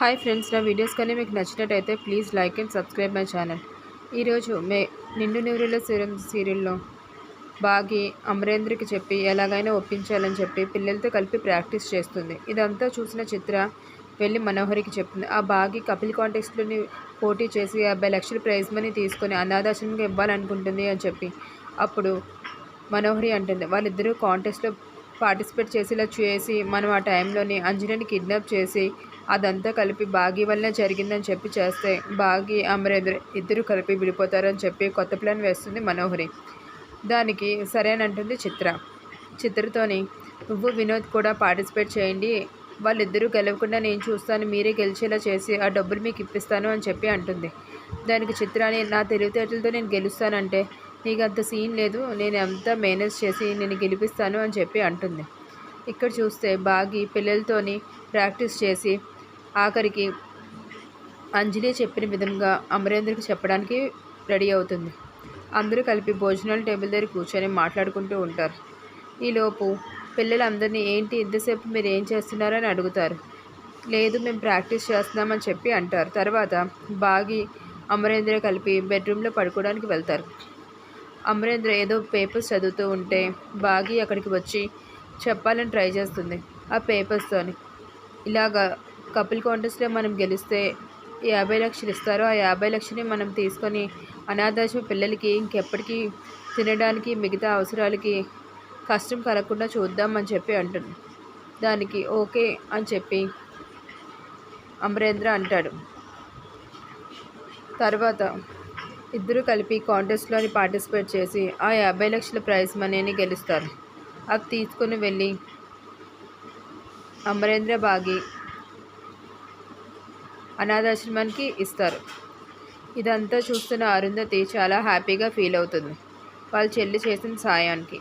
Hi friends నా videos కానీ మీకు నచ్చినట్టయితే please like and subscribe my channel. ఈరోజు మే నిండు నీరుల సీరం సీరియల్లో బాగి అమరేంద్రకి చెప్పి ఎలాగైనా ఒప్పించాలని చెప్పి పిల్లలతో కలిపి ప్రాక్టీస్ చేస్తుంది. ఇదంతా చూసిన చిత్ర వెళ్ళి మనోహరికి చెప్తుంది. ఆ బాగి కపిల్ కాంటెస్ట్లోని పోటీ చేసి యాభై లక్షల ప్రైజ్ మనీ తీసుకొని అనాథాశ్రమంగా ఇవ్వాలనుకుంటుంది అని చెప్పి అప్పుడు మనోహరి అంటుంది. వాళ్ళిద్దరూ కాంటెస్ట్లో పార్టిసిపేట్ చేసేలా చేసి మనం ఆ టైంలోని అంజనీని కిడ్నాప్ చేసి అదంతా కలిపి బాగీ వల్లనే జరిగిందని చెప్పి చేస్తే బాగీ అమరేంద్ర ఇద్దరు కలిపి విడిపోతారని చెప్పి కొత్త ప్లాన్ వేస్తుంది మనోహరి. దానికి సరేనంటుంది చిత్ర. చిత్రతోని నువ్వు వినోద్ కూడా పార్టిసిపేట్ చేయండి. వాళ్ళిద్దరూ గెలవకుండా నేను చూస్తాను. మీరే గెలిచేలా చేసి ఆ డబ్బులు మీకు ఇప్పిస్తాను అని చెప్పి అంటుంది. దానికి చిత్రాన్ని నా తెలివితేటలతో నేను గెలుస్తానంటే నీకు అంత సీన్ లేదు. నేను అంతా మేనేజ్ చేసి నేను గెలిపిస్తాను అని చెప్పి అంటుంది. ఇక్కడ చూస్తే బాగి పిల్లలతోని ప్రాక్టీస్ చేసి ఆఖరికి అంజలి చెప్పిన విధంగా అమరేంద్రకి చెప్పడానికి రెడీ అవుతుంది. అందరూ కలిపి భోజనాల టేబుల్ దగ్గర కూర్చొని మాట్లాడుకుంటూ ఉంటారు. ఈలోపు పిల్లలందరినీ ఏంటి ఇంతసేపు మీరు ఏం చేస్తున్నారని అడుగుతారు. లేదు మేము ప్రాక్టీస్ చేస్తున్నామని చెప్పి అంటారు. తర్వాత బాగి అమరేంద్ర కలిపి బెడ్రూమ్లో పడుకోవడానికి వెళ్తారు. అమరేంద్ర ఏదో పేపర్స్ చదువుతూ ఉంటే బాగి అక్కడికి వచ్చి చెప్పాలని ట్రై చేస్తుంది. ఆ పేపర్స్తోని ఇలాగా కపిల్ కాంటెస్ట్లో మనం గెలిస్తే యాభై లక్షలు ఇస్తారు ఆ యాభై లక్షని మనం తీసుకొని అనాథాశ్రమ పిల్లలకి ఇంకెప్పటికీ తినడానికి మిగతా అవసరాలకి కష్టం కలగకుండా చూద్దామని చెప్పి అంటుంది. దానికి ఓకే అని చెప్పి అమరేంద్ర అంటాడు. తర్వాత ఇద్దరు కలిపి కాంటెస్ట్లోని పార్టిసిపేట్ చేసి ఆ యాభై లక్షల ప్రైజ్ మనీని గెలుస్తారు. అది తీసుకుని వెళ్ళి అమరేంద్ర బాగి అనాథాశ్రమానికి ఇస్తారు. ఇదంతా చూస్తున్న అరుంధతి చాలా హ్యాపీగా ఫీల్ అవుతుంది. వాళ్ళ చెల్లి చేసిన సాయానికి.